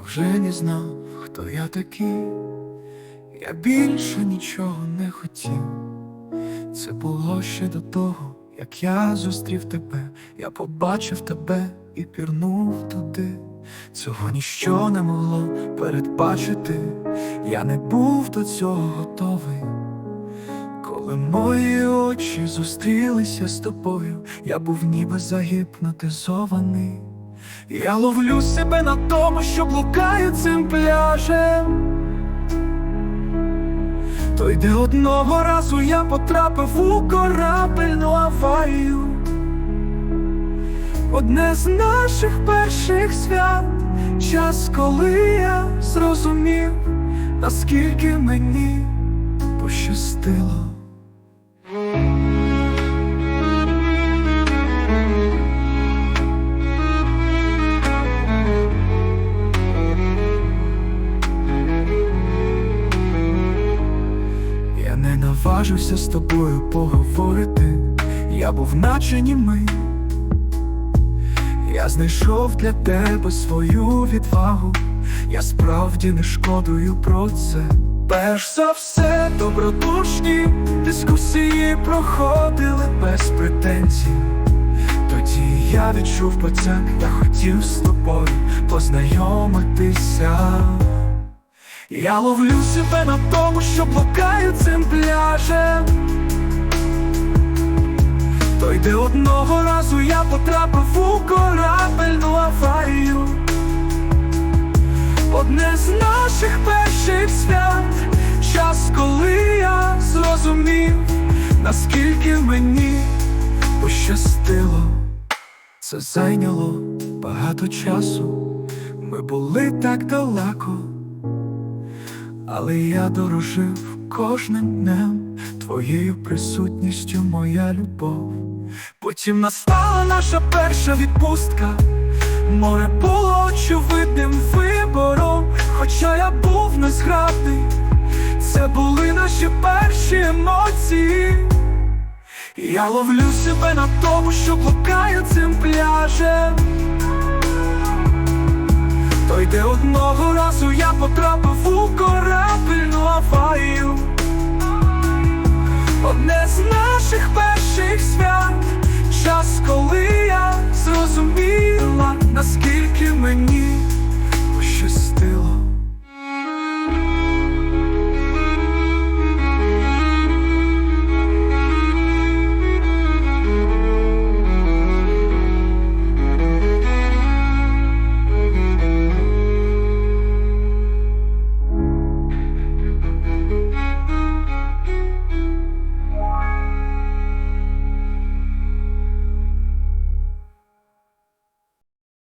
вже не знав, хто я такий, я більше нічого не хотів. Це було ще до того, як я зустрів тебе, я побачив тебе і пірнув туди. Цього ніщо не могло передбачити, я не був до цього готовий. Коли мої очі зустрілися з тобою, я був ніби загіпнотизований. Я ловлю себе на тому, що блукаю цим пляжем. То йде одного разу я потрапив у корабельну аварію. Одне з наших перших свят, час, коли я зрозумів, наскільки мені пощастило. Наважився з тобою поговорити, я був наче німий. Я знайшов для тебе свою відвагу, я справді не шкодую про це. Перш за все, добродушні дискусії проходили без претензій. Тоді я відчув поцяк, я хотів з тобою познайомитися. Я ловлю себе на тому, що блукаю цим пляжем. То йде одного разу я потрапив у корабельну аварію. Одне з наших перших свят, час, коли я зрозумів, наскільки мені пощастило. Це зайняло багато часу, ми були так далеко. Але я дорожив кожним днем твоєю присутністю, моя любов. Потім настала наша перша відпустка. Море було очевидним вибором, хоча я був незграбний. Це були наші перші емоції. Я ловлю себе на тому, що блукаю цим пляжем. То йде одного разу я потрапив у корабельну наскільки мені